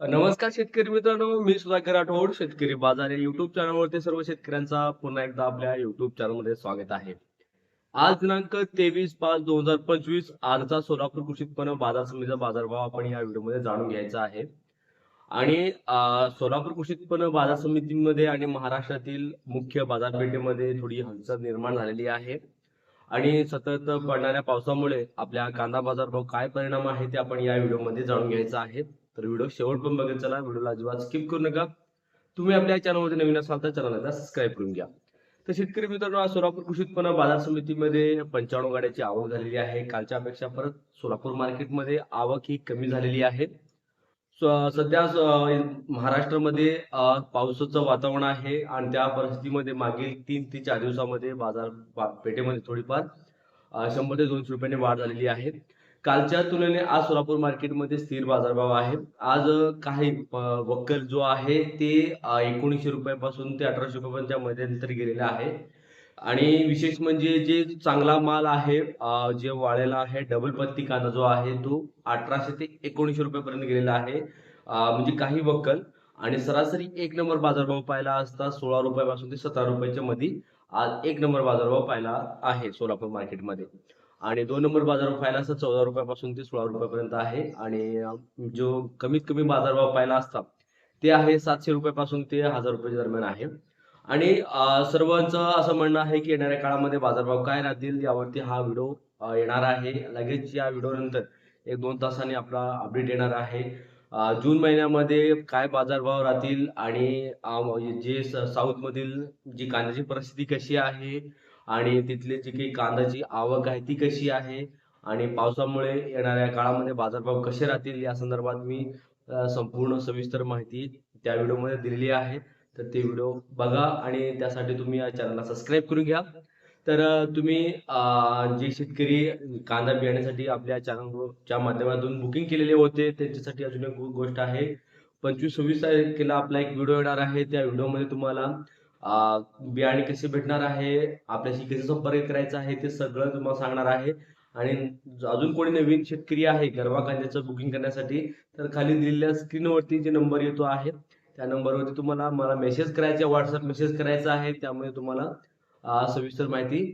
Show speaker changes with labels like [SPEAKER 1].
[SPEAKER 1] नमस्कार शेतकरी मित्रांनो मी सुधाकर राठोड शेतकरी बाजार या युट्यूब चॅनलवरती सर्व शेतकऱ्यांचा पुन्हा एकदा आपल्या युट्यूब चॅनलमध्ये स्वागत आहे. आज दिनांक तेवीस पाच दोन हजार पंचवीस आजचा सोलापूर कृषी उत्पन्न बाजार समितीचा बाजारभाव आपण या व्हिडिओमध्ये जाणून घ्यायचा आहे. आणि सोलापूर कृषी उत्पन्न बाजार समितीमध्ये आणि महाराष्ट्रातील मुख्य बाजारपेठेमध्ये थोडी हलचल निर्माण झालेली आहे. आणि सतत पडणाऱ्या पावसामुळे आपल्या कांदा बाजारभाव काय परिणाम आहे ते आपण या व्हिडिओमध्ये जाणून घ्यायचा आहे. तर व्हिडिओ शेवट पण बघत चला. व्हिडिओला अजिबात स्किप करू नका. तुम्ही आपल्या चॅनलमध्ये नवीन असाल तर चॅनलला सबस्क्राईब करून घ्या. तर शेतकरी मित्रांनो आज सोलापूर कृषी उत्पन्न बाजार समितीमध्ये पंचावन्न गाड्याची आवक झालेली आहे. कालच्या अपेक्षा परत सोलापूर मार्केटमध्ये आवक ही कमी झालेली आहे. सध्या महाराष्ट्रामध्ये पावसाचं वातावरण आहे आणि त्या परिस्थितीमध्ये मागील तीन ते चार दिवसामध्ये बाजार पेठेमध्ये थोडीफार शंभर ते दोनशे रुपयांनी वाढ झालेली आहे. कालच्या तुलनेने आज सोलापूर मार्केटमध्ये स्थिर बाजारभाव आहे. आज काही वक्कल जो आहे ते एकोणीसशे रुपयापासून ते अठराशे रुपयापर्यंतच्या मध्यंतरी गेलेला आहे. आणि विशेष म्हणजे जे चांगला माल आहे जे वाळलेला आहे डबल पत्ती कांदा जो आहे तो अठराशे ते एकोणीसशे रुपयापर्यंत गेलेला आहे. म्हणजे काही वक्कल. आणि सरासरी एक नंबर बाजारभाव पाहिला असता सोळा रुपयापासून ते सतरा रुपयाच्या मध्ये आज एक नंबर बाजारभाव पाहिला आहे सोलापूर मार्केटमध्ये. आणि दोन नंबर बाजारभाव पाहिला असता चौदा रुपयापासून ते सोळा रुपयापर्यंत आहे. आणि जो कमीत कमी बाजारभाव पाहिला असता ते आहे सातशे रुपयापासून ते हजार रुपयाच्या दरम्यान आहे. आणि सर्वांचं असं म्हणणं आहे की येणाऱ्या काळामध्ये बाजारभाव काय राहतील यावरती हा व्हिडिओ येणार आहे. लगेच या व्हिडिओ नंतर एक दोन तासांनी आपला अपडेट येणार आहे. जून महिन्यामध्ये काय बाजारभाव राहतील आणि जे साऊथमधील जी कांद्याची परिस्थिती कशी आहे आणि तिथले जी काही कांद्याची आवक आहे ती कशी आहे? आणि पावसामुळे येणाऱ्या काळामध्ये बाजारभाव कसे राहतील? या संदर्भात मी संपूर्ण सविस्तर माहिती त्या व्हिडिओमध्ये दिलेली आहे. तर ते व्हिडिओ बघा आणि त्यासाठी तुम्ही या चॅनलला सबस्क्राईब करून घ्या. तर तुम्ही जे शेतकरी कांदा बियाण्यासाठी आपल्या चॅनलच्या माध्यमातून बुकिंग केलेले होते त्यांच्यासाठी अजून एक गोष्ट आहे. पंचवीस सव्वीस तारखेला आपला एक व्हिडिओ येणार आहे. त्या व्हिडिओमध्ये तुम्हाला बियाणे कसे भेटणार आहे? आपल्याशी कसे संपर्क करायचा आहे? ते सगळं तुम्हाला सांगणार आहे. आणि अजून कोणी नवीन शेतकरी आहे गरवा कांद्याचं बुकिंग करण्यासाठी तर खाली दिलेल्या स्क्रीनवरती जे नंबर येतो आहे त्या नंबरवरती तुम्हाला मला मेसेज करायचा व्हॉट्सअप मेसेज करायचा आहे त्यामुळे तुम्हाला सविस्तर माहिती